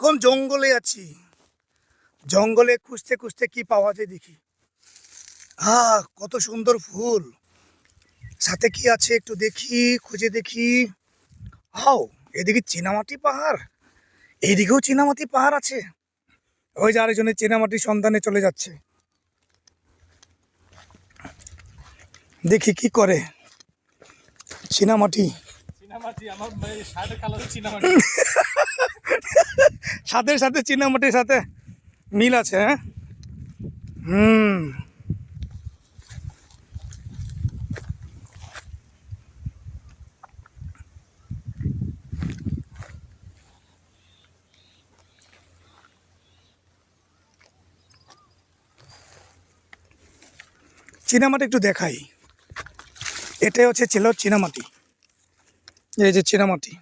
এখন জঙ্গলে আছি। জঙ্গলে খুঁজতে খুঁজতে কি পাওয়া যায় দেখি। আহ কত সুন্দর ফুল। সাথে কি আছে একটু দেখি খুঁজে দেখি। হাও এদিকে চীনামাটি পাহাড়। এইদিকেও চীনামাটি পাহাড় আছে। ওই যার জন্য চীনামাটির সন্ধানে চলে যাচ্ছে। দেখি কি করে। চীনামাটি। চীনামাটি আমার শার্টের কালার চীনামাটি। সাথে সাথে চীনামাটির সাথে মিল আছে হ্যাঁ? হুম। চীনামাটি একটু দেখাই। এটাই হচ্ছে ছিল চীনামাটি। এই যে চীনামাটি।